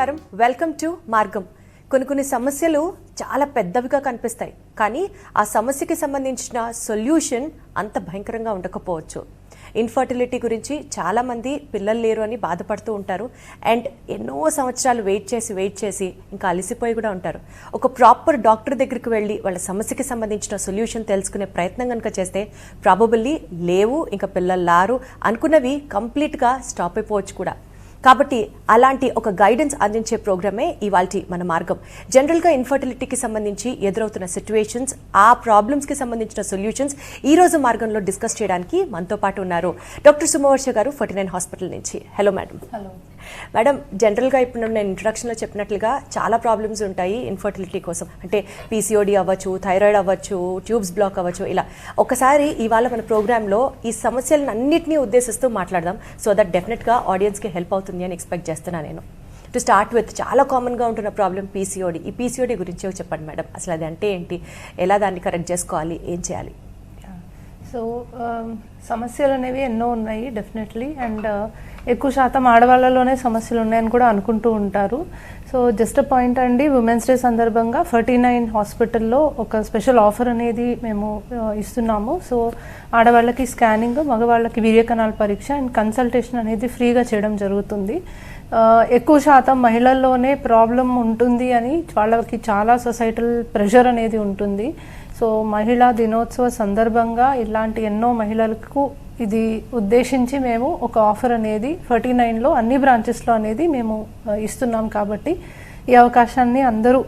నమస్కారం. Welcome to మార్గం. కొన్ని కొన్ని సమస్యలు చాలా పెద్దవిగా కనిపిస్తాయి. కానీ ఆ సమస్యకి సంబంధించిన సొల్యూషన్ అంత భయంకరంగా ఉండకపోవచ్చు. ఇన్ఫర్టిలిటీ గురించి చాలా మంది పిల్లలు లేరు అని బాధపడుతూ ఉంటారు. అండ్ ఎన్నో సంవత్సరాలు వెయిట్ చేసి వెయిట్ చేసి ఇంకా అలసిపోయి కూడా ఉంటారు. ఒక ప్రాపర్ డాక్టర్ దగ్గరికి వెళ్ళి వాళ్ళ సమస్యకి సంబంధించిన సొల్యూషన్ తెలుసుకునే ప్రయత్నం కనుక చేస్తే ప్రాబబుల్లీ లేవు ఇంకా పిల్లలు లారు అనుకున్నవి కంప్లీట్గా స్టాప్ అయిపోవచ్చు కూడా. కాబట్టి అలాంటి ఒక గైడెన్స్ అందించే ప్రోగ్రామే ఇవాల్టి మన మార్గం. జనరల్గా ఇన్ఫర్టిలిటీకి సంబంధించి ఎదురవుతున్న సిచ్యువేషన్స్ ఆ ప్రాబ్లమ్స్కి సంబంధించిన సొల్యూషన్స్ ఈ రోజు మార్గంలో డిస్కస్ చేయడానికి మనతో పాటు ఉన్నారు డాక్టర్ సుమవర్ష గారు ఫార్టీ నైన్ హాస్పిటల్ నుంచి. హలో మేడం హలో మేడం జనరల్గా ఇప్పుడు నేను ఇంట్రడక్షన్లో చెప్పినట్లుగా చాలా ప్రాబ్లమ్స్ ఉంటాయి ఇన్ఫర్టిలిటీ కోసం. అంటే పీసీఓడి అవ్వచ్చు థైరాయిడ్ అవ్వచ్చు ట్యూబ్స్ బ్లాక్ అవ్వచ్చు ఇలా. ఒకసారి ఇవాళ మన ప్రోగ్రాంలో ఈ సమస్యలను అన్నింటినీ ఉద్దేశిస్తూ మాట్లాడదాం. సో దట్ డెఫినెట్గా ఆడియన్స్కి హెల్ప్ అవుతుంది అని ఎక్స్పెక్ట్ చేస్తున్నాను నేను. టు స్టార్ట్ విత్ చాలా కామన్గా ఉంటున్న ప్రాబ్లం పీసీఓడి ఈ పీసీఓడి గురించి చెప్పండి మేడం. అసలు అది అంటే ఏంటి? ఎలా దాన్ని కరెక్ట్ చేసుకోవాలి? ఏం చేయాలి? సో um, సమస్యలు అనేవి ఎన్నో ఉన్నాయి డెఫినెట్లీ అండ్ ఎక్కువ శాతం ఆడవాళ్ళలోనే సమస్యలు ఉన్నాయని కూడా అనుకుంటూ ఉంటారు. సో జస్ట్ పాయింట్ అండి ఉమెన్స్ డే సందర్భంగా ఫర్టీ నైన్ హాస్పిటల్లో ఒక స్పెషల్ ఆఫర్ అనేది మేము ఇస్తున్నాము. సో ఆడవాళ్ళకి స్కానింగ్ మగవాళ్ళకి వీర్యకణాల పరీక్ష అండ్ కన్సల్టేషన్ అనేది ఫ్రీగా చేయడం జరుగుతుంది. ఎక్కువ శాతం మహిళల్లోనే ప్రాబ్లం ఉంటుంది అని వాళ్ళకి చాలా సొసైటల్ ప్రెషర్ అనేది ఉంటుంది. సో మహిళా దినోత్సవ సందర్భంగా ఇలాంటి ఎన్నో మహిళలకు ఇది ఉద్దేశించి మేము ఒక ఆఫర్ అనేది ఫర్టీ నైన్లో అన్ని బ్రాంచెస్లో అనేది మేము ఇస్తున్నాం కాబట్టి ఈ అవకాశాన్ని అందరూ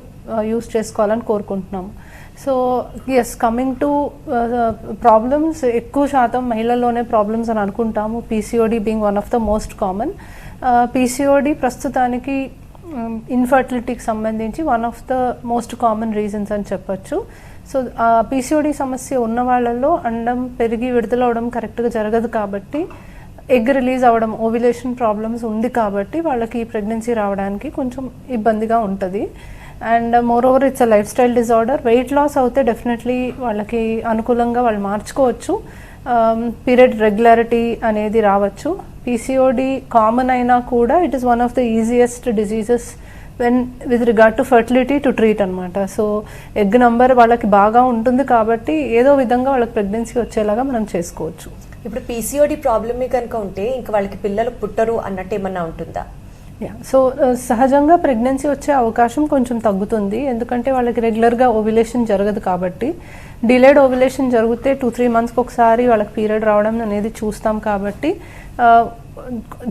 యూస్ చేసుకోవాలని కోరుకుంటున్నాము. So yes coming to problems ఎక్కువ శాతం మహిళల్లోనే ప్రాబ్లమ్స్ అని అనుకుంటాము. PCOD being one of the most common PCOD ప్రస్తుతానికి ఇన్ఫర్టిలిటీకి సంబంధించి one of the most common reasons అని చెప్పచ్చు. సో పీసీఓడి సమస్య ఉన్న వాళ్ళలో అండం పెరిగి విడుదలవడం కరెక్ట్గా జరగదు కాబట్టి ఎగ్ రిలీజ్ అవ్వడం ఓవిలేషన్ ప్రాబ్లమ్స్ ఉంది కాబట్టి వాళ్ళకి ప్రెగ్నెన్సీ రావడానికి కొంచెం ఇబ్బందిగా ఉంటుంది. And moreover it's a lifestyle disorder. Weight loss అయితే డెఫినెట్లీ వాళ్ళకి అనుకూలంగా వాళ్ళు మార్చుకోవచ్చు. పీరియడ్ రెగ్యులారిటీ అనేది రావచ్చు. పీసీఓడి కామన్ అయినా కూడా it is one of the easiest diseases when with regard to fertility to treat అనమాట సో ఎగ్ నంబర్ వాళ్ళకి బాగా ఉంటుంది కాబట్టి ఏదో విధంగా వాళ్ళకి ప్రెగ్నెన్సీ వచ్చేలాగా మనం చేసుకోవచ్చు. ఇప్పుడు పీసీఓడి ప్రాబ్లమే కనుక ఉంటే ఇంకా వాళ్ళకి పిల్లలు పుట్టరు అన్నట్టు ఏమన్నా ఉంటుందా? సో సహజంగా ప్రెగ్నెన్సీ వచ్చే అవకాశం కొంచెం తగ్గుతుంది. ఎందుకంటే వాళ్ళకి రెగ్యులర్గా ఓవిలేషన్ జరగదు కాబట్టి. డిలేడ్ ఓవిలేషన్ జరిగితే టూ త్రీ మంత్స్కి ఒకసారి వాళ్ళకి పీరియడ్ రావడం అనేది చూస్తాం కాబట్టి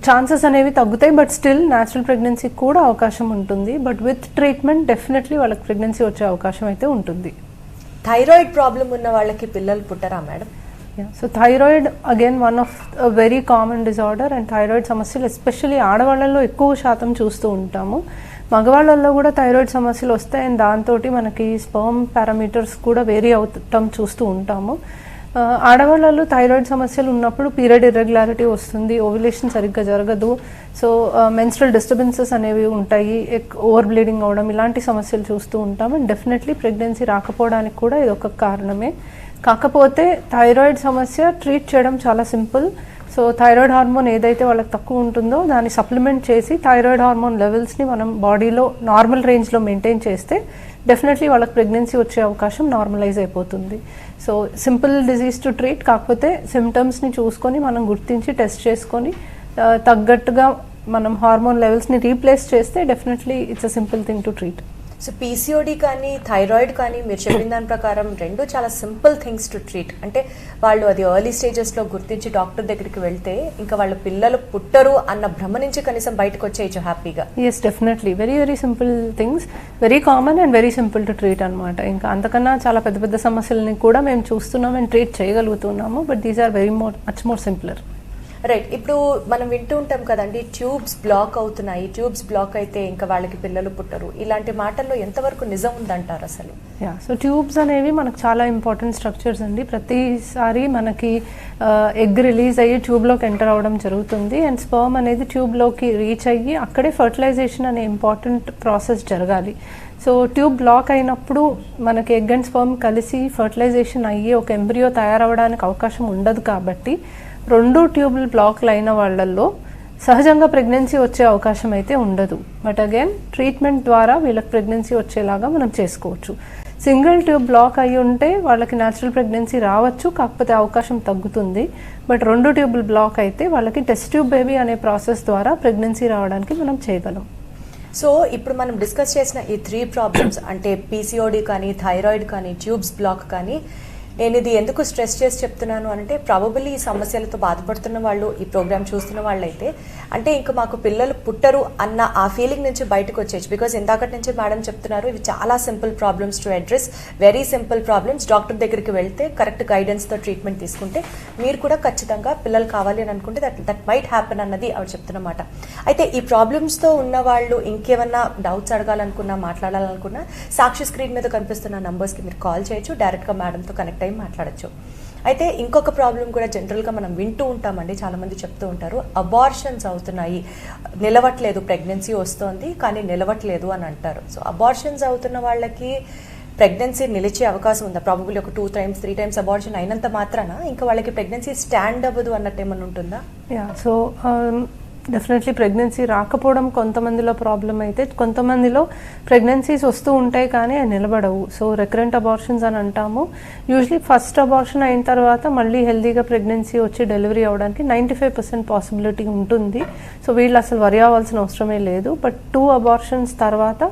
ఛాన్సెస్ అనేవి తగ్గుతాయి బట్ స్టిల్ న్యాచురల్ ప్రెగ్నెన్సీకి కూడా అవకాశం ఉంటుంది. బట్ విత్ ట్రీట్మెంట్ డెఫినెట్లీ వాళ్ళకి ప్రెగ్నెన్సీ వచ్చే అవకాశం అయితే ఉంటుంది. థైరాయిడ్ ప్రాబ్లం ఉన్న వాళ్ళకి పిల్లలు పుట్టరా madam? So thyroid again one of very common disorder and thyroid సమస్యలు ఎస్పెషల్లీ ఆడవాళ్ళల్లో ఎక్కువ శాతం చూస్తూ ఉంటాము. మగవాళ్ళల్లో కూడా థైరాయిడ్ సమస్యలు వస్తాయి అండ్ దాంతో మనకి స్పర్మ్ పారామీటర్స్ కూడా వేరీ అవుతాం చూస్తూ ఉంటాము. ఆడవాళ్ళలో థైరాయిడ్ సమస్యలు ఉన్నప్పుడు పీరియడ్ ఇర్రెగ్యులారిటీ వస్తుంది ఓవ్యులేషన్ సరిగ్గా జరగదు. సో మెన్స్ట్రల్ డిస్టర్బెన్సెస్ అనేవి ఉంటాయి ఓవర్ బ్లీడింగ్ అవడం ఇలాంటి సమస్యలు చూస్తూ ఉంటాం. అండ్ డెఫినెట్లీ ప్రెగ్నెన్సీ రాకపోవడానికి కూడా ఇది ఒక కారణమే. కాకపోతే థైరాయిడ్ సమస్య ట్రీట్ చేయడం చాలా సింపుల్. సో థైరాయిడ్ హార్మోన్ ఏదైతే వాళ్ళకి తక్కువ ఉంటుందో దాన్ని సప్లిమెంట్ చేసి థైరాయిడ్ హార్మోన్ లెవెల్స్ని మనం బాడీలో నార్మల్ రేంజ్లో మెయింటైన్ చేస్తే డెఫినెట్లీ వాళ్ళకి ప్రెగ్నెన్సీ వచ్చే అవకాశం నార్మలైజ్ అయిపోతుంది. So simple disease to treat కాకపోతే సిమ్టమ్స్ని చూసుకొని మనం గుర్తించి టెస్ట్ చేసుకొని తగ్గట్టుగా మనం హార్మోన్ లెవెల్స్ని రీప్లేస్ చేస్తే definitely it's a simple thing to treat so PCOD కానీ థైరాయిడ్ కానీ మీరు చెప్పిన దాని ప్రకారం రెండు చాలా సింపుల్ థింగ్స్ టు ట్రీట్ అంటే వాళ్ళు అది ఎర్లీ స్టేజెస్లో గుర్తించి డాక్టర్ దగ్గరికి వెళ్తే ఇంకా వాళ్ళ పిల్లలు పుట్టరు అన్న భ్రమ నుంచి కనీసం బయటకు వచ్చేయచ్చు హ్యాపీగా. Yes definitely very very simple things very common and very simple to treat అనమాట ఇంకా అంతకన్నా చాలా పెద్ద పెద్ద సమస్యలని కూడా మేము చూస్తున్నాం and treat చేయగలుగుతున్నాము. But these are very more much more simpler right ఇప్పుడు మనం వింటూ ఉంటాం కదండి ట్యూబ్స్ బ్లాక్ అవుతున్నాయి. ట్యూబ్స్ బ్లాక్ అయితే ఇంకా వాళ్ళకి పిల్లలు పుట్టరు. ఇలాంటి మాటల్లో ఎంతవరకు నిజం ఉందంటారు అసలు? యా సో ట్యూబ్స్ అనేవి మనకు చాలా ఇంపార్టెంట్ స్ట్రక్చర్స్ అండి. ప్రతిసారి మనకి ఎగ్ రిలీజ్ అయ్యి ట్యూబ్లోకి ఎంటర్ అవ్వడం జరుగుతుంది. అండ్ స్పర్మ్ అనేది ట్యూబ్లోకి రీచ్ అయ్యి అక్కడే ఫర్టిలైజేషన్ అనే ఇంపార్టెంట్ ప్రాసెస్ జరగాలి. సో ట్యూబ్ బ్లాక్ అయినప్పుడు మనకి ఎగ్ అండ్ స్పర్మ్ కలిసి ఫర్టిలైజేషన్ అయ్యి ఒక ఎంబ్రియో తయారవడానికి అవకాశం ఉండదు కాబట్టి రెండు ట్యూబ్లు బ్లాక్లు అయిన వాళ్ళల్లో సహజంగా ప్రెగ్నెన్సీ వచ్చే అవకాశం అయితే ఉండదు. బట్ అగైన్ ట్రీట్మెంట్ ద్వారా వీళ్ళకి ప్రెగ్నెన్సీ వచ్చేలాగా మనం చేసుకోవచ్చు. సింగిల్ ట్యూబ్ బ్లాక్ అయి ఉంటే వాళ్ళకి న్యాచురల్ ప్రెగ్నెన్సీ రావచ్చు కాకపోతే అవకాశం తగ్గుతుంది. బట్ రెండు ట్యూబ్లు బ్లాక్ అయితే వాళ్ళకి టెస్ట్ ట్యూబ్ బేబీ అనే ప్రాసెస్ ద్వారా ప్రెగ్నెన్సీ రావడానికి మనం చేయగలం. సో ఇప్పుడు మనం డిస్కస్ చేసిన ఈ త్రీ ప్రాబ్లమ్స్ అంటే పీసీఓడి కానీ థైరాయిడ్ కానీ ట్యూబ్స్ బ్లాక్ కానీ నేను ఇది ఎందుకు స్ట్రెస్ చేసి చెప్తున్నాను అంటే ప్రాబబుల్లీ ఈ సమస్యలతో బాధపడుతున్న వాళ్ళు ఈ ప్రోగ్రామ్ చూస్తున్న వాళ్ళైతే అంటే ఇంకా మాకు పిల్లలు పుట్టరు అన్న ఆ ఫీలింగ్ నుంచి బయటకు వచ్చేయచ్చు. బికాజ్ ఇందాకటి నుంచి మేడం చెప్తున్నారు ఇవి చాలా simple problems to address very simple problems doctor దగ్గరికి వెళ్తే కరెక్ట్ గైడెన్స్తో ట్రీట్మెంట్ తీసుకుంటే మీరు కూడా ఖచ్చితంగా పిల్లలు కావాలి అని అనుకుంటే దట్ దట్ మైట్ హ్యాపెన్ అన్నది ఆవిడ చెప్తున్నమాట. అయితే ఈ ప్రాబ్లమ్స్తో ఉన్న వాళ్ళు ఇంకేమన్నా డౌట్స్ అడగాలనుకున్నా మాట్లాడాలనుకున్నా సాక్షి స్క్రీన్ మీద కనిపిస్తున్న నంబర్స్కి మీరు కాల్ చేయొచ్చు. డైరెక్ట్గా మేడంతో కనెక్ట్ టైం మాట్లాడచ్చు. అయితే ఇంకొక ప్రాబ్లం కూడా జనరల్గా మనం వింటూ ఉంటామండి చాలామంది చెప్తూ ఉంటారు. అబార్షన్స్ అవుతున్నాయి. నిలవట్లేదు ప్రెగ్నెన్సీ వస్తోంది కానీ నిలవట్లేదు అని అంటారు. సో అబార్షన్స్ అవుతున్న వాళ్ళకి ప్రెగ్నెన్సీ నిలిచే అవకాశం ఉందా? ప్రాబబుల్ ఒక two times three times abortion అయినంత మాత్రాన? ఇంకా వాళ్ళకి ప్రెగ్నెన్సీ స్టాండ్ అవ్వదు అన్నట్టు ఏమన్నా ఉంటుందా? Yeah so um, definitely pregnancy రాకపోవడం కొంతమందిలో ప్రాబ్లం అయితే కొంతమందిలో ప్రెగ్నెన్సీస్ వస్తూ ఉంటాయి కానీ అవి నిలబడవు. సో రెకరెంట్ అబార్షన్స్ అని అంటాము. యూజువలీ ఫస్ట్ అబార్షన్ అయిన తర్వాత మళ్ళీ హెల్దీగా ప్రెగ్నెన్సీ వచ్చి డెలివరీ అవ్వడానికి నైంటీ ఫైవ్ పర్సెంట్ పాసిబిలిటీ ఉంటుంది. సో వీళ్ళు అసలు వరి అవ్వాల్సిన అవసరమే లేదు. బట్ టూ అబార్షన్స్ తర్వాత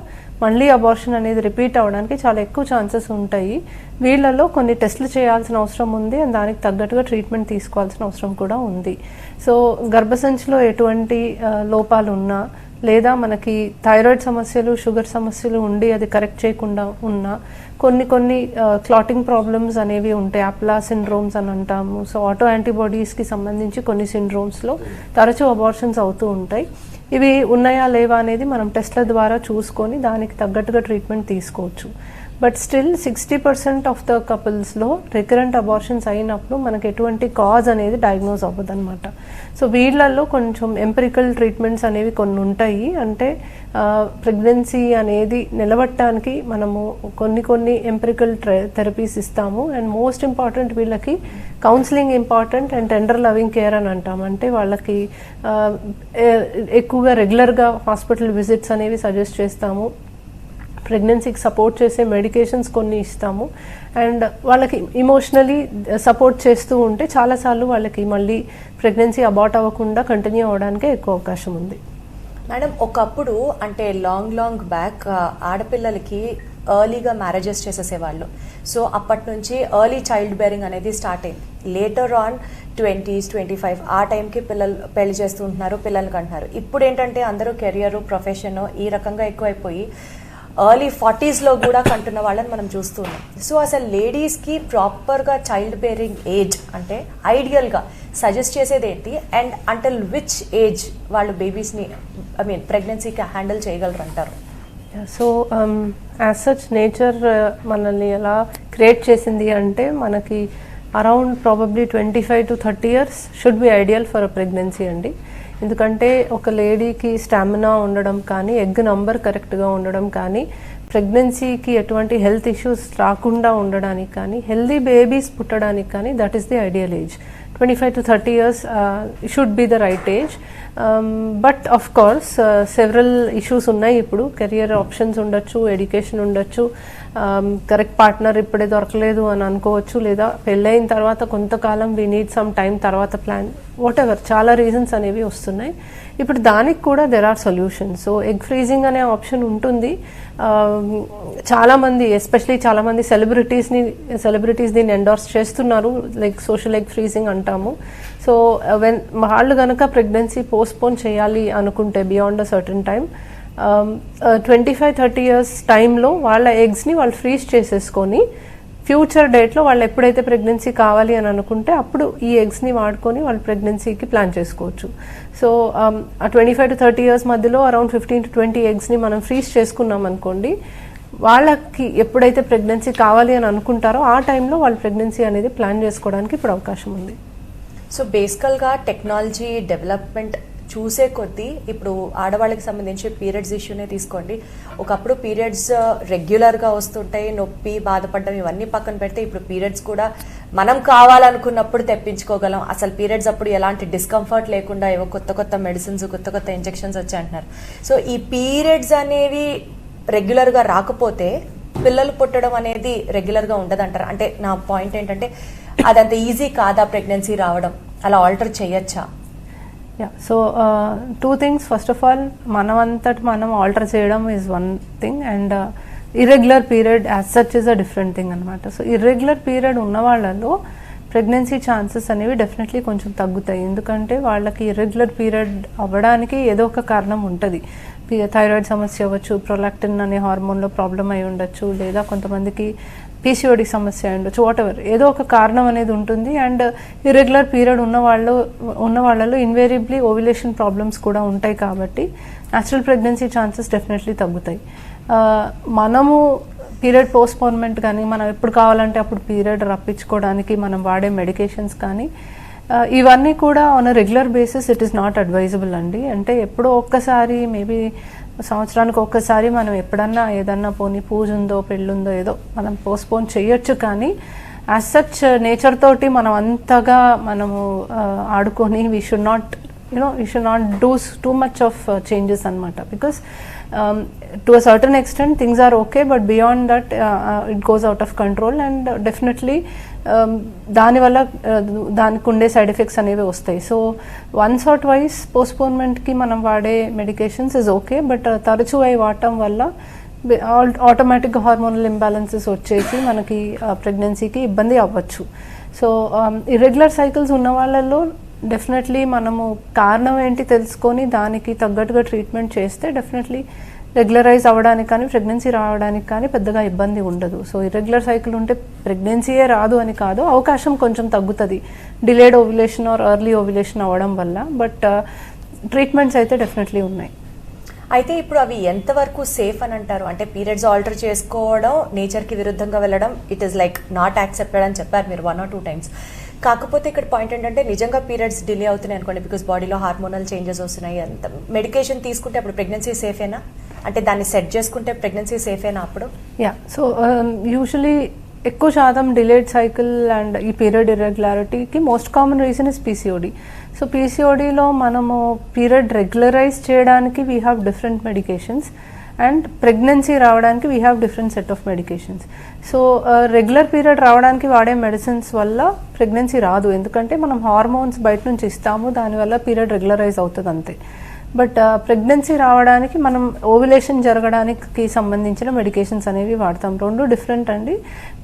మళ్ళీ అబార్షన్ అనేది రిపీట్ అవ్వడానికి చాలా ఎక్కువ ఛాన్సెస్ ఉంటాయి. వీళ్ళలో కొన్ని టెస్టులు చేయాల్సిన అవసరం ఉంది అండ్ దానికి తగ్గట్టుగా ట్రీట్మెంట్ తీసుకోవాల్సిన అవసరం కూడా ఉంది. సో గర్భసంచిలో ఎటువంటి లోపాలు ఉన్నా లేదా మనకి థైరాయిడ్ సమస్యలు షుగర్ సమస్యలు ఉండి అది కరెక్ట్ చేయకుండా ఉన్నా కొన్ని కొన్ని క్లాటింగ్ ప్రాబ్లమ్స్ అనేవి ఉంటాయి. అప్లా సిండ్రోమ్స్ అని అంటాము. సో ఆటో యాంటీబాడీస్కి సంబంధించి కొన్ని సిండ్రోమ్స్లో తరచూ అబార్షన్స్ అవుతూ ఉంటాయి. ఇవి ఉన్నాయా లేవా అనేది మనం టెస్ట్ల ద్వారా చూసుకొని దానికి తగ్గట్టుగా ట్రీట్మెంట్ తీసుకోవచ్చు. But still sixty percent of the కపుల్స్లో recurrent abortions అయినప్పుడు మనకు ఎటువంటి కాజ్ అనేది డయాగ్నోజ్ అవ్వదు అనమాట సో వీళ్ళల్లో కొంచెం ఎంపెరికల్ ట్రీట్మెంట్స్ అనేవి కొన్ని ఉంటాయి. అంటే ప్రెగ్నెన్సీ అనేది నిలబట్టడానికి మనము కొన్ని కొన్ని ఎంపెరికల్ థెరపీస్ ఇస్తాము. అండ్ మోస్ట్ ఇంపార్టెంట్ వీళ్ళకి counselling important and tender loving care అని అంటాం అంటే వాళ్ళకి ఎక్కువగా రెగ్యులర్గా హాస్పిటల్ విజిట్స్ అనేవి సజెస్ట్ చేస్తాము. ప్రెగ్నెన్సీకి సపోర్ట్ చేసే మెడికేషన్స్ కొన్ని ఇస్తాము. అండ్ వాళ్ళకి ఇమోషనలీ సపోర్ట్ చేస్తూ ఉంటే చాలాసార్లు వాళ్ళకి మళ్ళీ ప్రెగ్నెన్సీ అబార్ట్ అవ్వకుండా కంటిన్యూ అవ్వడానికే ఎక్కువ అవకాశం ఉంది. మేడం ఒకప్పుడు అంటే లాంగ్ లాంగ్ బ్యాక్ ఆడపిల్లలకి ఎర్లీగా మ్యారేజెస్ చేసేసేవాళ్ళు. సో అప్పటి నుంచి ఎర్లీ చైల్డ్ బేరింగ్ అనేది స్టార్ట్ అయింది. Later on twenties twenty five ఆ టైంకి పిల్లలు పెళ్ళి చేస్తూ ఉంటున్నారు పిల్లలకి అంటున్నారు ఇప్పుడు ఏంటంటే అందరూ కెరియర్ ప్రొఫెషన్ ఈ రకంగా ఎక్కువైపోయి ఎర్లీ ఫార్టీస్లో కూడా కంటున్న వాళ్ళని మనం చూస్తున్నాం సో అసలు లేడీస్కి ప్రాపర్గా చైల్డ్ బేరింగ్ ఏజ్ అంటే ఐడియల్గా సజెస్ట్ చేసేది ఏంటి? అండ్ అంటల్ విచ్ ఏజ్ వాళ్ళు బేబీస్ని ఐ మీన్ ప్రెగ్నెన్సీకి హ్యాండిల్ చేయగలరు అంటారు? సో యాజ్ సచ్ నేచర్ మనల్ని ఎలా క్రియేట్ చేసింది అంటే మనకి around probably twenty five to thirty years should be ideal for a pregnancy అండి. ఎందుకంటే ఒక లేడీకి స్టామినా ఉండడం కానీ ఎగ్ నంబర్ కరెక్ట్గా ఉండడం కానీ ప్రెగ్నెన్సీకి ఎటువంటి హెల్త్ ఇష్యూస్ రాకుండా ఉండడానికి కానీ హెల్దీ బేబీస్ పుట్టడానికి కానీ that is the ideal age twenty five uh, thirty years should be age. Right age but of course several issues ఉన్నాయి ఇప్పుడు. కెరియర్ ఆప్షన్స్ ఉండొచ్చు ఎడ్యుకేషన్ ఉండొచ్చు. Um, కరెక్ట్ పార్ట్నర్ ఇప్పుడే దొరకలేదు అని అనుకోవచ్చు లేదా పెళ్ళైన తర్వాత కొంతకాలం వీ నీడ్ సమ్ టైం తర్వాత ప్లాన్ వాట్ ఎవర్ చాలా రీజన్స్ అనేవి వస్తున్నాయి. ఇప్పుడు దానికి కూడా there are solutions so egg freezing అనే ఆప్షన్ ఉంటుంది. Um, చాలామంది ఎస్పెషలీ చాలామంది సెలబ్రిటీస్ని సెలబ్రిటీస్ దీన్ని ఎండోర్స్ చేస్తున్నారు. లైక్ సోషల్ ఎగ్ ఫ్రీజింగ్ అంటాము. సో వెన్ వాళ్ళు కనుక ప్రెగ్నెన్సీ పోస్ట్పోన్ చేయాలి అనుకుంటే beyond a certain time twenty five thirty years టైంలో వాళ్ళ ఎగ్స్ని వాళ్ళు ఫ్రీజ్ చేసేసుకొని ఫ్యూచర్ డేట్లో వాళ్ళు ఎప్పుడైతే ప్రెగ్నెన్సీ కావాలి అని అనుకుంటే అప్పుడు ఈ ఎగ్స్ని వాడుకొని వాళ్ళు ప్రెగ్నెన్సీకి ప్లాన్ చేసుకోవచ్చు. సో um, ఆ twenty five to thirty years మధ్యలో అరౌండ్ ఫిఫ్టీన్ టు ట్వంటీ ఎగ్స్ని మనం ఫ్రీజ్ చేసుకున్నాం అనుకోండి వాళ్ళకి ఎప్పుడైతే ప్రెగ్నెన్సీ కావాలి అని అనుకుంటారో ఆ టైంలో వాళ్ళు ప్రెగ్నెన్సీ అనేది ప్లాన్ చేసుకోవడానికి ఇప్పుడు అవకాశం ఉంది. సో బేసికల్గా టెక్నాలజీ డెవలప్మెంట్ చూసే కొద్దీ ఇప్పుడు ఆడవాళ్ళకి సంబంధించి పీరియడ్స్ ఇష్యూనే తీసుకోండి. ఒకప్పుడు పీరియడ్స్ రెగ్యులర్గా uh, వస్తుంటాయి నొప్పి బాధపడడం ఇవన్నీ పక్కన పెడితే ఇప్పుడు పీరియడ్స్ కూడా మనం కావాలనుకున్నప్పుడు తెప్పించుకోగలం. అసలు పీరియడ్స్ అప్పుడు ఎలాంటి డిస్కంఫర్ట్ లేకుండా ఏవో కొత్త కొత్త మెడిసిన్స్ కొత్త కొత్త ఇంజెక్షన్స్ వచ్చాయి అంటున్నారు సో ఈ పీరియడ్స్ అనేవి రెగ్యులర్గా రాకపోతే పిల్లలు పుట్టడం అనేది రెగ్యులర్గా ఉండదంటారు. అంటే నా పాయింట్ ఏంటంటే అదంత ఈజీ కాదా ప్రెగ్నెన్సీ రావడం? అలా ఆల్టర్ చేయొచ్చా? Yeah so two things first of all మనం అంతటి మనం ఆల్టర్ చేయడం is one thing and irregular period as such is a different thing అనమాట సో ఇర్రెగ్యులర్ పీరియడ్ ఉన్న వాళ్ళలో ప్రెగ్నెన్సీ ఛాన్సెస్ అనేవి డెఫినెట్లీ కొంచెం తగ్గుతాయి. ఎందుకంటే వాళ్ళకి ఇర్రెగ్యులర్ పీరియడ్ అవ్వడానికి ఏదో ఒక కారణం ఉంటుంది. థైరాయిడ్ సమస్య అవ్వచ్చు ప్రొలాక్టిన్ అనే హార్మోన్లో ప్రాబ్లం అయి ఉండొచ్చు లేదా కొంతమందికి పీసీఓడి సమస్య ఉండొచ్చు వాట్ ఎవర్ ఏదో ఒక కారణం అనేది ఉంటుంది అండ్ ఇర్రెగ్యులర్ పీరియడ్ ఉన్న వాళ్ళు ఉన్న వాళ్ళలో ఇన్వేరియబ్లీ ఓవిలేషన్ ప్రాబ్లమ్స్ కూడా ఉంటాయి కాబట్టి న్యాచురల్ ప్రెగ్నెన్సీ ఛాన్సెస్ డెఫినెట్లీ తగ్గుతాయి. మనము పీరియడ్ పోస్ట్పోన్మెంట్ కానీ మనం ఎప్పుడు కావాలంటే అప్పుడు పీరియడ్ రప్పించుకోవడానికి మనం వాడే మెడికేషన్స్ కానీ ఇవన్నీ కూడా on regular basis it is not advisable అండి. అంటే ఎప్పుడో ఒక్కసారి మేబీ సంవత్సరానికి ఒక్కసారి మనం ఎప్పుడన్నా ఏదన్నా పోనీ పూజ ఉందో పెళ్ళుందో ఏదో మనం పోస్ట్పోన్ చేయొచ్చు కానీ యాజ్ సచ్ నేచర్ తోటి మనం అంతగా మనము uh, ఆడుకొని we should not you know you should not does too much of changes అనమాట because to a certain extent things are okay but beyond that it goes out of control and definitely Um, దానివల్ల uh, దానికి ఉండే side effects అనేవి వస్తాయి. So once or twice పోస్ట్పోన్మెంట్కి మనం వాడే medications is okay but తరచూ అవి వాడటం వల్ల ఆటోమేటిక్గా హార్మోనల్ ఇంబ్యాలెన్సెస్ వచ్చేసి మనకి uh, ప్రెగ్నెన్సీకి ఇబ్బంది అవ్వచ్చు. సో ఇర్రెగ్యులర్ సైకిల్స్ ఉన్న వాళ్ళల్లో డెఫినెట్లీ మనము కారణం ఏంటి తెలుసుకొని దానికి తగ్గట్టుగా ట్రీట్మెంట్ చేస్తే డెఫినెట్లీ రెగ్యులరైజ్ అవ్వడానికి కానీ ప్రెగ్నెన్సీ రావడానికి కానీ పెద్దగా ఇబ్బంది ఉండదు. సో ఇర్రెగ్యులర్ సైకిల్ ఉంటే ప్రెగ్నెన్సీయే రాదు అని కాదు అవకాశం కొంచెం తగ్గుతుంది. Delayed ovulation or early ovulation అవ్వడం వల్ల. బట్ uh, ట్రీట్మెంట్స్ అయితే డెఫినెట్లీ ఉన్నాయి. అయితే ఇప్పుడు అవి ఎంతవరకు సేఫ్ అని అంటారు? అంటే పీరియడ్స్ ఆల్టర్ చేసుకోవడం నేచర్కి విరుద్ధంగా వెళ్ళడం it is like not accepted అని చెప్పారు మీరు వన్ ఆర్ టూ టైమ్స్ కాకపోతే ఇక్కడ పాయింట్ ఏంటంటే నిజంగా పీరియడ్స్ డిలే అవుతున్నాయి అనుకోండి బికాస్ బాడీలో హార్మోనల్ చేంజెస్ వస్తున్నాయి. అంత మెడికేషన్ తీసుకుంటే అప్పుడు ప్రెగ్నెన్సీ సేఫేనా అంటే దాన్ని సెట్ చేసుకుంటే ప్రెగ్నెన్సీ సేఫేనా అప్పుడు? యా సో యూజువలీ ఎక్కువ శాతం డిలేడ్ సైకిల్ అండ్ ఈ period ఇర్రెగ్యులారిటీకి most common reason is PCOD so పీసీఓడిలో మనము పీరియడ్ రెగ్యులరైజ్ చేయడానికి we have different medications and pregnancy రావడానికి we have different set of medications so regular period రావడానికి వాడే medicines వల్ల pregnancy రాదు. ఎందుకంటే మనం హార్మోన్స్ బయట నుంచి ఇస్తాము దానివల్ల పీరియడ్ రెగ్యులరైజ్ అవుతుంది అంతే. బట్ uh, ప్రెగ్నెన్సీ రావడానికి మనం ఓవిలేషన్ జరగడానికి సంబంధించిన మెడికేషన్స్ అనేవి వాడతాం. రెండు డిఫరెంట్ అండి.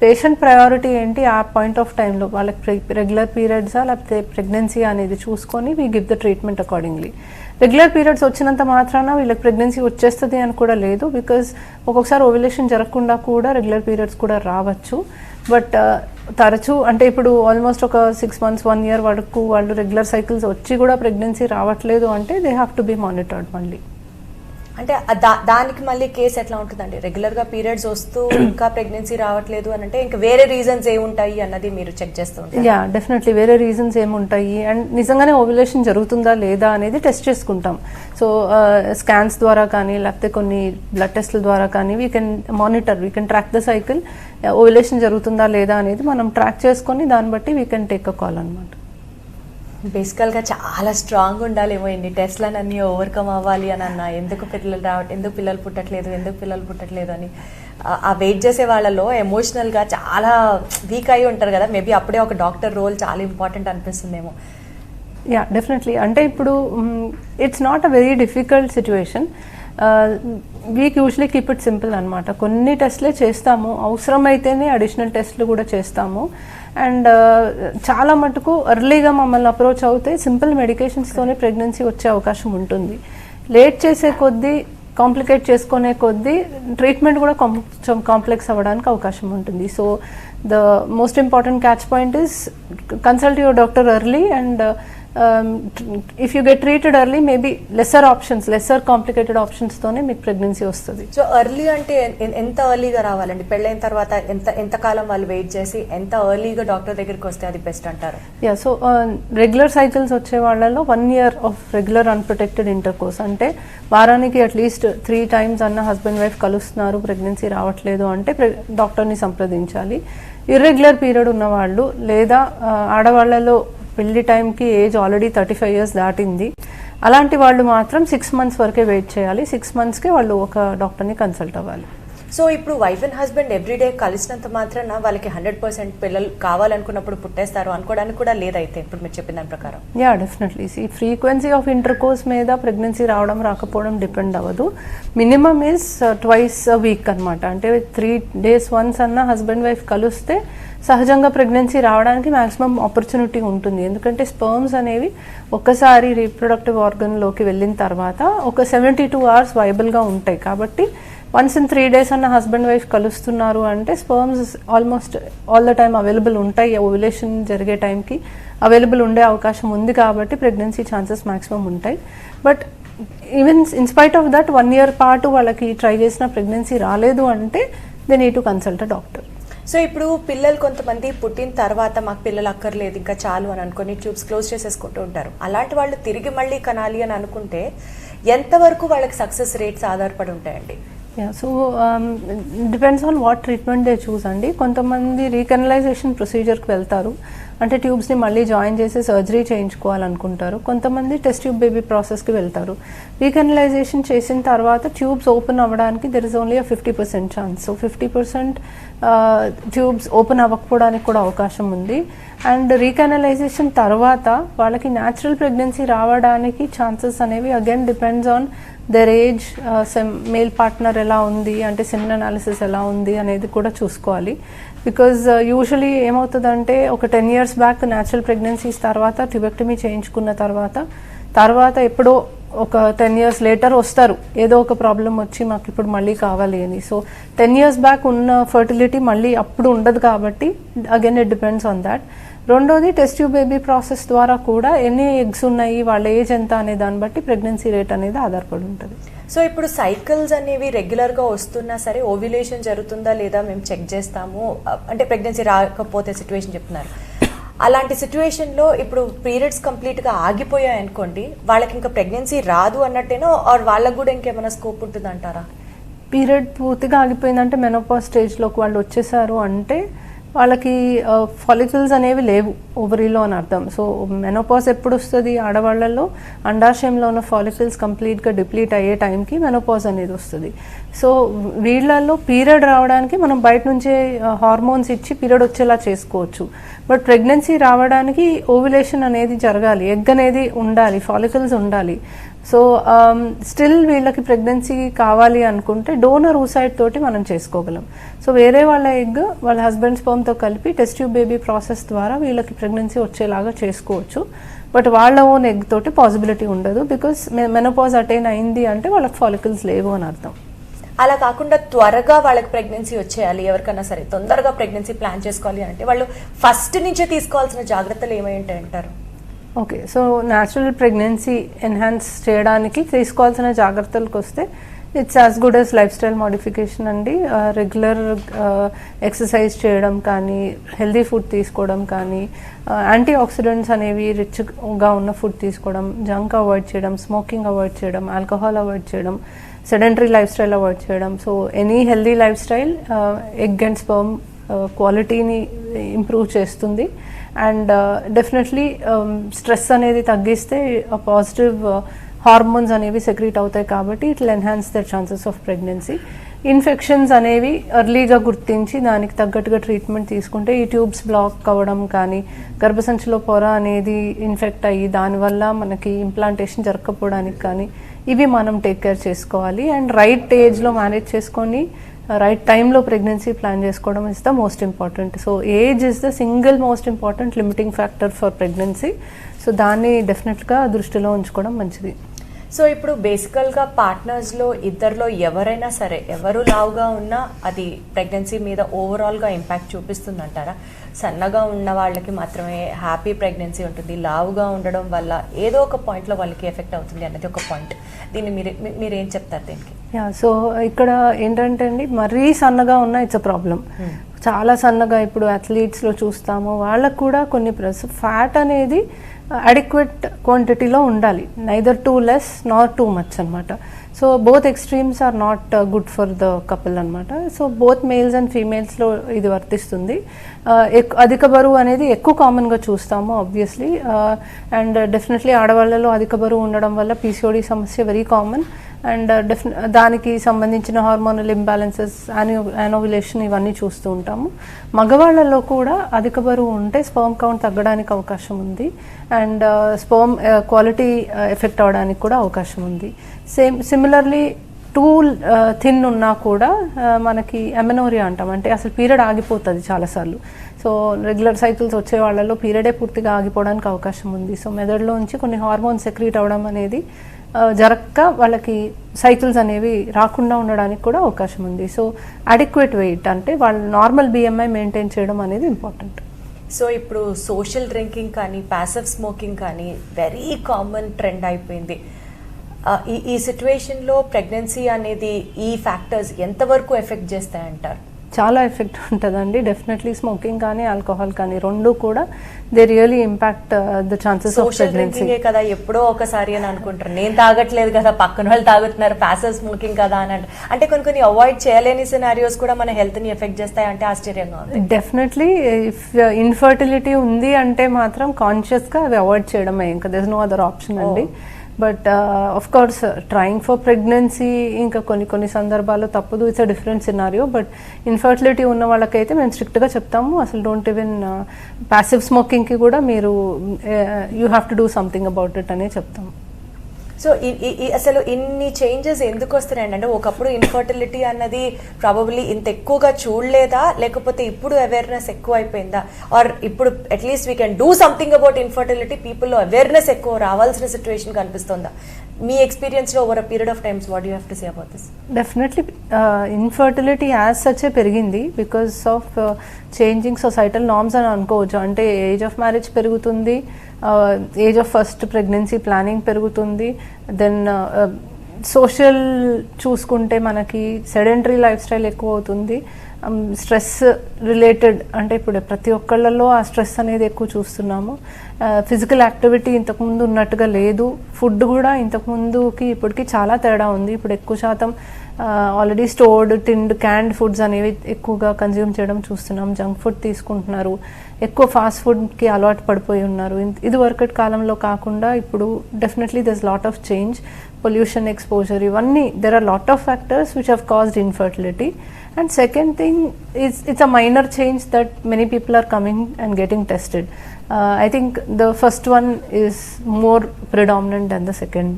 పేషెంట్ ప్రయారిటీ ఏంటి? ఆ పాయింట్ ఆఫ్ టైంలో వాళ్ళకి రెగ్యులర్ పీరియడ్సా లేకపోతే ప్రెగ్నెన్సీ అనేది చూసుకొని we give the treatment accordingly regular periods వచ్చినంత మాత్రాన వీళ్ళకి ప్రెగ్నెన్సీ వచ్చేస్తుంది అని కూడా లేదు బికాజ్ ఒక్కొక్కసారి ఓవిలేషన్ జరగకుండా కూడా రెగ్యులర్ పీరియడ్స్ కూడా రావచ్చు. బట్ uh, తరచూ అంటే ఇప్పుడు ఆల్మోస్ట్ ఒక సిక్స్ మంత్స్ వన్ ఇయర్ వరకు వాళ్ళు రెగ్యులర్ సైకిల్స్ వచ్చి కూడా ప్రెగ్నెన్సీ రావట్లేదు అంటే they have to be monitored మళ్ళీ అంటే దా- దానికి మళ్ళీ కేసు ఎట్లా ఉంటుందండి? రెగ్యులర్గా పీరియడ్స్ వస్తూ ఇంకా ప్రెగ్నెన్సీ రావట్లేదు అని అంటే ఇంకా వేరే రీజన్స్ ఏముంటాయి అన్నది మీరు చెక్ చేస్తూ యా డెఫినెట్లీ వేరే రీజన్స్ ఏముంటాయి. అండ్ నిజంగానే ఓవ్యులేషన్ జరుగుతుందా లేదా అనేది టెస్ట్ చేసుకుంటాం. సో స్కాన్స్ uh, ద్వారా కానీ లేకపోతే కొన్ని బ్లడ్ టెస్ట్ల ద్వారా కానీ we can monitor we can track the cycle ovulation జరుగుతుందా లేదా అనేది మనం ట్రాక్ చేసుకొని దాన్ని బట్టి we can take a call అనమాట బేసికల్గా చాలా స్ట్రాంగ్ ఉండాలేమో ఎన్ని టెస్ట్లను అన్నీ ఓవర్కమ్ అవ్వాలి అని అన్న. ఎందుకు పిల్లలు రావట్ ఎందుకు పిల్లలు పుట్టట్లేదు ఎందుకు పిల్లలు పుట్టట్లేదు అని. ఆ- వెయిట్ చేసే వాళ్ళలో ఎమోషనల్గా చాలా వీక్ అయి ఉంటారు కదా. మేబీ అప్పుడే ఒక డాక్టర్ రోల్ చాలా ఇంపార్టెంట్ అనిపిస్తుందేమో. Yeah definitely. అంటే ఇప్పుడు it's not a very difficult situation we usually keep it simple అనమాట కొన్ని టెస్ట్లే చేస్తాము. అవసరమైతేనే అడిషనల్ టెస్ట్లు కూడా చేస్తాము. అండ్ చాలా మటుకు ఎర్లీగా మమ్మల్ని అప్రోచ్ అవుతే సింపుల్ మెడికేషన్స్తోనే ప్రెగ్నెన్సీ వచ్చే అవకాశం ఉంటుంది. లేట్ చేసే కొద్దీ కాంప్లికేట్ చేసుకునే కొద్దీ ట్రీట్మెంట్ కూడా కొంచెం కాంప్లెక్స్ అవ్వడానికి అవకాశం ఉంటుంది. So the most important catch point is consult your doctor early and if you get treated early maybe lesser options lesser complicated ఆప్షన్స్తోనే మీకు ప్రెగ్నెన్సీ వస్తుంది. సో ఎర్లీ అంటే ఎంత ఎర్లీగా రావాలండి? పెళ్ళైన తర్వాత ఎంత ఎంత కాలం వాళ్ళు వెయిట్ చేసి ఎంత ఎర్లీగా డాక్టర్ దగ్గరికి వస్తే అది బెస్ట్ అంటారు? యా సో రెగ్యులర్ సైకిల్స్ వచ్చే వాళ్ళలో one year of regular unprotected intercourse అంటే వారానికి అట్లీస్ట్ త్రీ టైమ్స్ అన్న హస్బెండ్ వైఫ్ కలుస్తున్నారు ప్రెగ్నెన్సీ రావట్లేదు అంటే డాక్టర్ని సంప్రదించాలి. ఇర్రెగ్యులర్ పీరియడ్ ఉన్న వాళ్ళు లేదా ఆ, ఆడవాళ్ళలో పెళ్ళి టైంకి age already thirty five years దాటింది. అలాంటి వాళ్ళు మాత్రం సిక్స్ మంత్స్ వరకే వెయిట్ చేయాలి. సిక్స్ మంత్స్కే వాళ్ళు ఒక డాక్టర్ని కన్సల్ట్ అవ్వాలి. సో ఇప్పుడు వైఫ్ అండ్ హస్బెండ్ ఎవ్రీడే కలిసినంత మాత్రాన వాళ్ళకి హండ్రెడ్ పర్సెంట్ పిల్లలు కావాలనుకున్నప్పుడు పుట్టేస్తారు అనుకోవడానికి కూడా లేదైతే ఇప్పుడు మీరు చెప్పిన దాని ప్రకారం. యా డెఫినెట్లీ ఈ ఫ్రీక్వెన్సీ ఆఫ్ ఇంటర్ కోర్స్ మీద ప్రెగ్నెన్సీ రావడం రాకపోవడం డిపెండ్ అవ్వదు. Minimum is twice a week అనమాట అంటే త్రీ డేస్ వన్స్ అన్న హస్బెండ్ వైఫ్ కలిస్తే సహజంగా ప్రెగ్నెన్సీ రావడానికి మాక్సిమం ఆపర్చునిటీ ఉంటుంది. ఎందుకంటే స్పర్మ్స్ అనేవి ఒక్కసారి రీప్రొడక్టివ్ ఆర్గన్లోకి వెళ్ళిన తర్వాత ఒక సెవెంటీ టూ అవర్స్ వైబుల్గా ఉంటాయి. కాబట్టి వన్స్ ఇన్ త్రీ డేస్ అన్న హస్బెండ్ వైఫ్ కలుస్తున్నారు అంటే sperms almost all the time available ఉంటాయి. ఓవ్యులేషన్ జరిగే టైంకి అవైలబుల్ ఉండే అవకాశం ఉంది కాబట్టి ప్రెగ్నెన్సీ ఛాన్సెస్ మాక్సిమం ఉంటాయి. But even in spite of that one year పాటు వాళ్ళకి ట్రై చేసిన ప్రెగ్నెన్సీ రాలేదు అంటే they need to consult a doctor so ఇప్పుడు పిల్లలు కొంతమంది పుట్టిన తర్వాత మాకు పిల్లలు అక్కర్లేదు ఇంకా చాలు అని అనుకుని ట్యూబ్స్ క్లోజ్ చేసేసుకుంటూ ఉంటారు. అలాంటి వాళ్ళు తిరిగి మళ్ళీ కనాలి అని అనుకుంటే ఎంతవరకు వాళ్ళకి సక్సెస్ రేట్స్ ఆధారపడి ఉంటాయండి? Yeah so depends on what treatment they choose అండి. కొంతమంది రీకనలైజేషన్ ప్రొసీజర్కి వెళ్తారు. అంటే ట్యూబ్స్ని మళ్ళీ జాయిన్ చేసి సర్జరీ చేయించుకోవాలనుకుంటారు. కొంతమంది టెస్ట్ ట్యూబ్ బేబీ ప్రాసెస్కి వెళ్తారు. రీకనలైజేషన్ చేసిన తర్వాత ట్యూబ్స్ ఓపెన్ అవ్వడానికి there is only fifty percent chance so fifty percent tubes open అవ్వకపోవడానికి కూడా అవకాశం ఉంది. అండ్ రీకనలైజేషన్ తర్వాత వాళ్ళకి న్యాచురల్ ప్రెగ్నెన్సీ రావడానికి ఛాన్సెస్ అనేవి again depends on their age male partner ఎలా ఉంది అంటే సెమిన్ అనాలిసిస్ ఎలా ఉంది అనేది కూడా చూసుకోవాలి. బికాజ్ యూజువలీ ఏమవుతుందంటే ఒక ten years back natural pregnancies తర్వాత ట్యూబెక్టమీ చేయించుకున్న తర్వాత తర్వాత ఎప్పుడో ఒక టెన్ ఇయర్స్ లేటర్ వస్తారు. ఏదో ఒక ప్రాబ్లం వచ్చి మాకు ఇప్పుడు మళ్ళీ కావాలి అని. సో టెన్ ఇయర్స్ బ్యాక్ ఉన్న ఫర్టిలిటీ మళ్ళీ అప్పుడు ఉండదు కాబట్టి again it depends on that రెండోది టెస్ట్ యూ బేబీ ప్రాసెస్ ద్వారా కూడా ఎన్ని ఎగ్స్ ఉన్నాయి వాళ్ళ ఏజ్ ఎంత అనే దాన్ని బట్టి ప్రెగ్నెన్సీ రేట్ అనేది ఆధారపడి ఉంటుంది సో ఇప్పుడు సైకిల్స్ అనేవి రెగ్యులర్గా వస్తున్నా సరే ఓవ్యులేషన్ జరుగుతుందా లేదా మేము చెక్ చేస్తాము. అంటే ప్రెగ్నెన్సీ రాకపోతే సిచ్యువేషన్ చెప్తున్నారు. అలాంటి సిచ్యువేషన్లో ఇప్పుడు పీరియడ్స్ కంప్లీట్గా ఆగిపోయాయి అనుకోండి వాళ్ళకి ఇంకా ప్రెగ్నెన్సీ రాదు అన్నట్టేనో ఆర్ వాళ్ళకు కూడా ఇంకేమైనా స్కోప్ ఉంటుంది అంటారా పీరియడ్ పూర్తిగా ఆగిపోయిందంటే మెనోపాజ్ స్టేజ్లోకి వాళ్ళు వచ్చేసారు అంటే వాళ్ళకి ఫాలికల్స్ అనేవి లేవు ఓవరీలో అని అర్థం. సో మెనోపాజ్ ఎప్పుడు వస్తుంది ఆడవాళ్ళలో అండాశయంలో ఉన్న ఫాలికల్స్ కంప్లీట్గా డిప్లీట్ అయ్యే టైంకి మెనోపాజ్ అనేది వస్తుంది. సో వీళ్ళల్లో పీరియడ్ రావడానికి మనం బయట నుంచే హార్మోన్స్ ఇచ్చి పీరియడ్ వచ్చేలా చేసుకోవచ్చు. బట్ ప్రెగ్నెన్సీ రావడానికి ఓవిలేషన్ అనేది జరగాలి ఎగ్ అనేది ఉండాలి ఫాలికల్స్ ఉండాలి. సో స్టిల్ um, వీళ్ళకి ప్రెగ్నెన్సీ కావాలి అనుకుంటే డోనర్ ఊసైడ్ తోటి మనం చేసుకోగలం. సో వేరే వాళ్ళ ఎగ్ వాళ్ళ హస్బెండ్ స్పర్మ్తో కలిపి టెస్ట్ ట్యూబ్ బేబీ ప్రాసెస్ ద్వారా వీళ్ళకి ప్రెగ్నెన్సీ వచ్చేలాగా చేసుకోవచ్చు. బట్ వాళ్ళ ఓన్ ఎగ్ తోటి పాసిబిలిటీ ఉండదు బికాస్ మెనోపాజ్ అటైన్ అయింది అంటే వాళ్ళకి ఫాలికల్స్ లేవు అని అర్థం. అలా కాకుండా త్వరగా వాళ్ళకి ప్రెగ్నెన్సీ వచ్చేయాలి ఎవరికైనా సరే తొందరగా ప్రెగ్నెన్సీ ప్లాన్ చేసుకోవాలి అంటే వాళ్ళు ఫస్ట్ నుంచే తీసుకోవాల్సిన జాగ్రత్తలు ఏమై అంటారు? Okay so natural pregnancy enhance చేయడానికి తీసుకోవాల్సిన జాగ్రత్తలకు వస్తే it's as good as lifestyle modification అండి రెగ్యులర్ ఎక్సర్సైజ్ చేయడం కానీ హెల్దీ ఫుడ్ తీసుకోవడం కానీ యాంటీ ఆక్సిడెంట్స్ అనేవి రిచ్గా ఉన్న ఫుడ్ తీసుకోవడం జంక్ అవాయిడ్ చేయడం స్మోకింగ్ అవాయిడ్ చేయడం ఆల్కహాల్ అవాయిడ్ చేయడం సెడెంటరీ లైఫ్ స్టైల్ అవాయిడ్ చేయడం so any healthy life style egg and sperm క్వాలిటీని ఇంప్రూవ్ చేస్తుంది. అండ్ డెఫినెట్లీ స్ట్రెస్ అనేది తగ్గిస్తే uh, పాజిటివ్ హార్మోన్స్ uh, అనేవి సెక్రీట్ అవుతాయి కాబట్టి it enhance their chances of pregnancy infections అనేవి ఎర్లీగా గుర్తించి దానికి తగ్గట్టుగా ట్రీట్మెంట్ తీసుకుంటే ఈ ట్యూబ్స్ బ్లాక్ అవ్వడం కానీ గర్భసంచిలో పొర అనేది ఇన్ఫెక్ట్ అయ్యి దానివల్ల మనకి ఇంప్లాంటేషన్ జరగకపోవడానికి కానీ ఇవి మనం టేక్ కేర్ చేసుకోవాలి. అండ్ రైట్ ఏజ్లో మేనేజ్ చేసుకొని రైట్ టైంలో ప్రెగ్నెన్సీ ప్లాన్ చేసుకోవడం is the most important so age is the single most important limiting factor for pregnancy so దాన్ని డెఫినెట్గా దృష్టిలో ఉంచుకోవడం మంచిది. సో ఇప్పుడు బేసికల్గా పార్ట్నర్స్లో ఇద్దరిలో ఎవరైనా సరే ఎవరు లావుగా ఉన్నా అది ప్రెగ్నెన్సీ మీద ఓవరాల్గా ఇంపాక్ట్ చూపిస్తుందంటారా? సన్నగా ఉన్న వాళ్ళకి మాత్రమే హ్యాపీ ప్రెగ్నెన్సీ ఉంటుంది. లావుగా ఉండడం వల్ల ఏదో ఒక పాయింట్లో వాళ్ళకి ఎఫెక్ట్ అవుతుంది అన్నది ఒక పాయింట్ దీన్ని మీరు మీరేం చెప్తారు దీనికి? యా సో ఇక్కడ ఏంటంటే అండి మరీ సన్నగా ఉన్న ఇట్స్ అ ప్రాబ్లం చాలా సన్నగా ఇప్పుడు అథ్లీట్స్లో చూస్తాము వాళ్ళకు కూడా కొన్ని ప్లస్ ఫ్యాట్ అనేది అడిక్వేట్ క్వాంటిటీలో ఉండాలి. Neither too less not too much అనమాట so both extremes are not good for the couple అనమాట సో బోత్ మేల్స్ అండ్ ఫీమేల్స్లో ఇది వర్తిస్తుంది. Uh, అధిక బరువు అనేది ఎక్కువ కామన్గా చూస్తాము ఆబ్వియస్లీ అండ్ డెఫినెట్లీ ఆడవాళ్ళలో అధిక బరువు ఉండడం వల్ల పీసీఓడి సమస్య very common and uh, definite uh, దానికి సంబంధించిన హార్మోనల్ ఇంబ్యాలెన్సెస్ యానోవిలేషన్ ఇవన్నీ చూస్తూ ఉంటాము. మగవాళ్ళలో కూడా అధిక బరువు ఉంటే స్పర్మ్ కౌంట్ తగ్గడానికి అవకాశం ఉంది. అండ్ స్పర్మ్ క్వాలిటీ ఎఫెక్ట్ అవడానికి కూడా అవకాశం ఉంది. సేమ్ సిమిలర్లీ టూ థిన్ ఉన్నా కూడా uh, మనకి ఎమెనోరియా అంటాం. అంటే అసలు పీరియడ్ ఆగిపోతుంది చాలాసార్లు. సో రెగ్యులర్ సైకిల్స్ వచ్చే వాళ్ళలో పీరియడే పూర్తిగా ఆగిపోవడానికి అవకాశం ఉంది. సో మెదడులోంచి కొన్ని హార్మోన్స్ సెక్రీట్ అవ్వడం అనేది జరక్క వాళ్ళకి సైకిల్స్ అనేవి రాకుండా ఉండడానికి కూడా అవకాశం ఉంది. సో అడిక్వేట్ వెయిట్ అంటే వాళ్ళు నార్మల్ బిఎంఐ మెయింటైన్ చేయడం అనేది ఇంపార్టెంట్ సో ఇప్పుడు సోషల్ డ్రింకింగ్ కానీ ప్యాసివ్ స్మోకింగ్ కానీ వెరీ కామన్ ట్రెండ్ అయిపోయింది. ఈ ఈ సిచ్యువేషన్లో ప్రెగ్నెన్సీ అనేది ఈ ఫ్యాక్టర్స్ ఎంతవరకు ఎఫెక్ట్ చేస్తాయంటారు? చాలా ఎఫెక్ట్ ఉంటుందండి. డెఫినెట్లీ స్మోకింగ్ కానీ ఆల్కహాల్ కానీ రెండు కూడా they really impact the chances of pregnancy కదా ఎప్పుడో ఒకసారి అని అనుకుంటారు. నేను తాగట్లేదు కదా పక్కన వాళ్ళు తాగుతున్నారు ప్యాసివ్ స్మోకింగ్ కదా అని అంట అంటే కొన్ని కొన్ని అవాయిడ్ చేయలేని సినారియోస్ కూడా మన హెల్త్ని ఎఫెక్ట్ చేస్తాయి అంటే ఆశ్చర్యంగా ఉంది. డెఫినెట్లీ ఇఫ్ ఇన్ఫర్టిలిటీ ఉంది అంటే మాత్రం కాన్షియస్గా అవి అవాయిడ్ చేయడమే. ఇంకా దెస్ నో అదర్ ఆప్షన్ అండి. But of course trying for pregnancy ఇంకా కొన్ని కొన్ని సందర్భాల్లో తప్పదు. It's a different scenario but infertility ఉన్న వాళ్ళకైతే మేము స్ట్రిక్ట్గా చెప్తాము. అసలు డోంట్ ఈవెన్ ప్యాసివ్ స్మోకింగ్కి కూడా మీరు you have to do something about it అనే చెప్తాము. సో ఈ- అసలు ఇన్ని చేంజెస్ ఎందుకు వస్తున్నాయండి? అంటే ఒకప్పుడు ఇన్ఫర్టిలిటీ అన్నది ప్రాబబ్లీ ఇంత ఎక్కువగా చూడలేదా? లేకపోతే ఇప్పుడు అవేర్నెస్ ఎక్కువ అయిపోయిందా ఆర్ ఇప్పుడు at least we can do something about infertility పీపుల్లో awareness ఎక్కువ రావాల్సిన సిచ్యువేషన్ కనిపిస్తుందా? మీ ఎక్స్పీరియన్స్లో over period of times what you have to say about this definitely infertility as such పెరిగింది because of changing societal norms అని అనుకోవచ్చు. అంటే age of marriage పెరుగుతుంది. Age of first pregnancy planning పెరుగుతుంది. దెన్ సోషల్ చూసుకుంటే మనకి సెడెంటరీ లైఫ్ స్టైల్ ఎక్కువ అవుతుంది. Um, స్ట్రెస్ రిలేటెడ్ అంటే ఇప్పుడు ప్రతి ఒక్కళ్ళలో ఆ స్ట్రెస్ అనేది ఎక్కువ చూస్తున్నాము. ఫిజికల్ యాక్టివిటీ ఇంతకుముందు ఉన్నట్టుగా లేదు. ఫుడ్ కూడా ఇంతకుముందుకి ఇప్పటికి చాలా తేడా ఉంది. ఇప్పుడు ఎక్కువ శాతం already stored tinned canned foods అనేవి ఎక్కువగా కన్జ్యూమ్ చేయడం చూస్తున్నాం. జంక్ ఫుడ్ తీసుకుంటున్నారు. ఎక్కువ ఫాస్ట్ ఫుడ్కి అలవాటు పడిపోయి ఉన్నారు. ఇది వరకటి కాలంలో కాకుండా ఇప్పుడు definitely there's lot of change pollution exposure ఇవన్నీ there are lot of factors which have caused infertility and second thing it's it's a minor change that many people are coming and getting tested I think the first one is more predominant than the second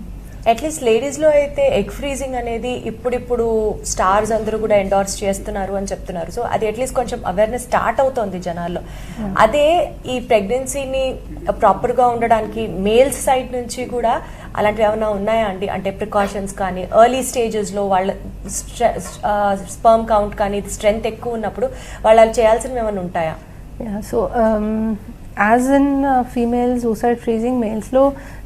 at least లేడీస్లో అయితే egg freezing అనేది ఇప్పుడిప్పుడు stars అందరూ కూడా endorse చేస్తున్నారు అని చెప్తున్నారు. So అది అట్లీస్ట్ కొంచెం అవేర్నెస్ స్టార్ట్ అవుతుంది జనాల్లో. అదే ఈ ప్రెగ్నెన్సీని ప్రాపర్గా ఉండడానికి మేల్స్ సైడ్ నుంచి కూడా అలాంటివి ఏమైనా ఉన్నాయా అండి? అంటే ప్రికాషన్స్ కానీ ఎర్లీ స్టేజెస్లో వాళ్ళ స్పర్మ్ కౌంట్ కానీ స్ట్రెంగ్త్ ఎక్కువ ఉన్నప్పుడు వాళ్ళు చేయాల్సినవి ఏమైనా ఉంటాయా? So as in females oocyte freezing మేల్స్లో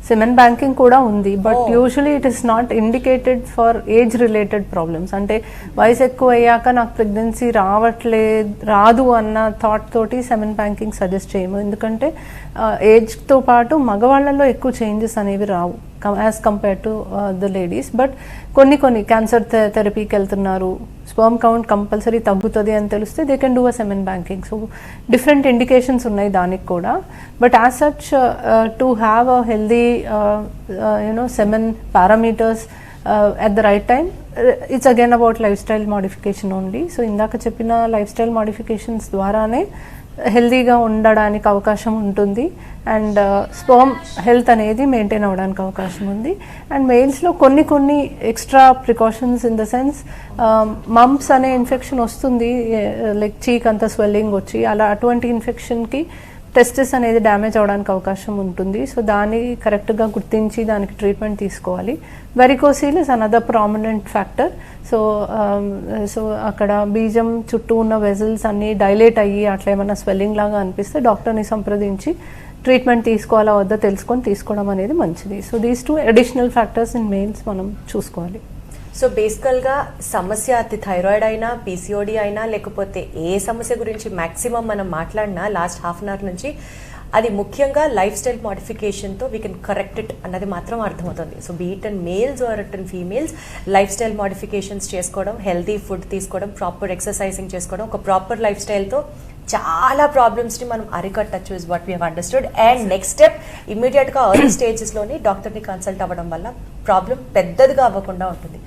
semen banking కూడా ఉంది but. Usually it is not indicated for age related problems అంటే వయసు ఎక్కువ అయ్యాక నాకు ప్రెగ్నెన్సీ రావట్లేదు రాదు అన్న థాట్ తోటి సెమెన్ బ్యాంకింగ్ సజెస్ట్ చేయము. ఎందుకంటే ఏజ్తో పాటు మగవాళ్ళలో ఎక్కువ చేంజెస్ అనేవి రావు as compare to the ladies but కొన్ని కొన్ని క్యాన్సర్ థెరపీకి వెళ్తున్నారు. స్పర్మ్ కౌంట్ కంపల్సరీ తగ్గుతుంది అని తెలిస్తే they can do a semen banking so different indications ఉన్నాయి దానికి కూడా. But as such to have a healthy you know semen parameters at the right time it's again about lifestyle modification only so ఇందాక చెప్పిన life style modifications ద్వారానే హెల్దీగా ఉండడానికి అవకాశం ఉంటుంది. అండ్ స్పర్మ్ హెల్త్ అనేది మెయింటైన్ అవ్వడానికి అవకాశం ఉంది. అండ్ మెయిల్స్లో కొన్ని కొన్ని extra precautions in the sense mumps అనే ఇన్ఫెక్షన్ వస్తుంది. లైక్ చీక్ అంత స్వెల్లింగ్ వచ్చి అలా అటువంటి ఇన్ఫెక్షన్కి టెస్టిస్ అనేది డ్యామేజ్ అవడానికి అవకాశం ఉంటుంది. సో దాన్ని కరెక్ట్గా గుర్తించి దానికి ట్రీట్మెంట్ తీసుకోవాలి. Varicocele is another prominent factor so so అక్కడ బీజం చుట్టూ ఉన్న వెజల్స్ అన్నీ డైలేట్ అయ్యి అట్లా ఏమైనా స్వెల్లింగ్ లాగా అనిపిస్తే డాక్టర్ని సంప్రదించి ట్రీట్మెంట్ తీసుకోవాలా వద్దా తెలుసుకొని తీసుకోవడం అనేది మంచిది. So these two additional factors in mains మనం చూసుకోవాలి. సో బేసికల్గా సమస్య అది థైరాయిడ్ అయినా పీసీఓడి అయినా లేకపోతే ఏ సమస్య గురించి మాక్సిమం మనం మాట్లాడినా లాస్ట్ హాఫ్ అన్ అవర్ నుంచి అది ముఖ్యంగా లైఫ్ స్టైల్ మోడిఫికేషన్తో వీ కెన్ కరెక్ట్ ఇట్ అన్నది మాత్రం అర్థమవుతుంది. So both and males or and females lifestyle modifications చేసుకోవడం హెల్తీ ఫుడ్ తీసుకోవడం ప్రాపర్ ఎక్సర్సైజింగ్ చేసుకోవడం ఒక ప్రాపర్ లైఫ్ స్టైల్తో చాలా ప్రాబ్లమ్స్ని మనం అరికట్టచ్చు is what we have understood and next step ఇమీడియట్గా ఎర్లీ స్టేజెస్లోని డాక్టర్ని కన్సల్ట్ అవ్వడం వల్ల ప్రాబ్లం పెద్దదిగా అవ్వకుండా ఉంటుంది.